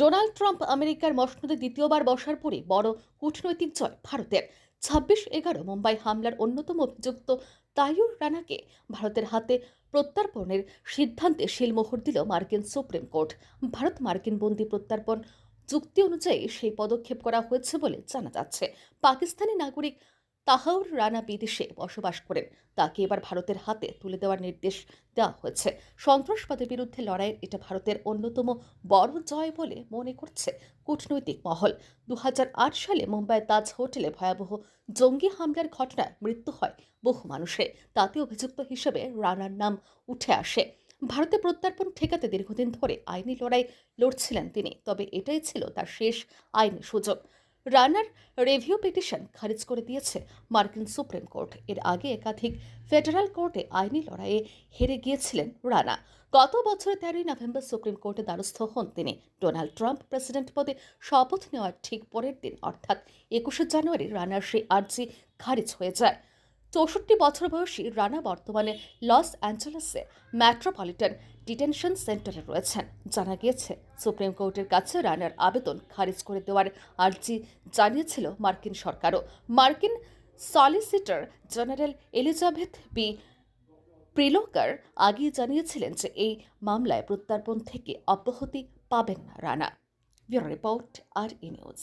Donald Trump আমেরিকার মসনদে দ্বিতীয়বার বসার পরে বড় কূটনৈতিক জয় ভারতের। ছাব্বিশ এগারো মুম্বাই হামলার অন্যতম অভিযুক্ত তাইয়ুর রানাকে ভারতের হাতে প্রত্যর্পণের সিদ্ধান্তে শিলমোহর দিল মার্কিন সুপ্রিম কোর্ট। ভারত মার্কিন বন্দি প্রত্যর্পণ চুক্তি অনুযায়ী সেই পদক্ষেপ করা হয়েছে বলে জানা যাচ্ছে। পাকিস্তানি নাগরিক তাহাউর রানা বিদেশে বসবাস করেন। তাকে এবার ভারতের হাতে তুলে দেওয়ার নির্দেশ দেওয়া হয়েছে। সন্ত্রাসবাদের বিরুদ্ধে লড়াইয়ের এটা ভারতের অন্যতম বড় জয় বলে মনে করছে কূটনৈতিক মহল। দু হাজার আট সালে মুম্বাই তাজ হোটেলে ভয়াবহ জঙ্গি হামলার ঘটনায় মৃত্যু হয় বহু মানুষের তাতে অভিযুক্ত হিসেবে রানার নাম উঠে আসে। ভারতে প্রত্যর্পণ ঠেকাতে দীর্ঘদিন ধরে আইনি লড়াই লড়ছিলেন তিনি, তবে এটাই ছিল তার শেষ আইনি সুযোগ। রানার রেভিউ পিটিশন খারিজ করে দিয়েছে মার্কিন সুপ্রিম কোর্ট। এর আগে একাধিক ফেডারেল কোর্টে আইনি লড়াইয়ে হেরে গিয়েছিলেন রানা। গত বছরের তেরোই নভেম্বর সুপ্রিম কোর্টে দ্বারস্থ হন তিনি। ডোনাল্ড ট্রাম্প প্রেসিডেন্ট পদে শপথ নেওয়ার ঠিক পরের দিন, অর্থাৎ একুশে জানুয়ারি, রানার সেই আর্জি খারিজ হয়ে যায়। চৌষট্টি বছর বয়সী রানা বর্তমানে লস অ্যাঞ্জেলেসে মেট্রোপলিটন ডিটেনশন সেন্টারে রয়েছেন। জানা গিয়েছে, সুপ্রিম কোর্টের কাছে রানার আবেদন খারিজ করে দেওয়ার আর্জি জানিয়েছিল মার্কিন সরকারও। মার্কিন solicitor general Elizabeth B Prelogar আগেই জানিয়েছিলেন যে এই মামলায় প্রত্যর্পণ থেকে অব্যাহতি পাবেন না রানা। ব্যুরো রিপোর্ট আর ই নিউজ।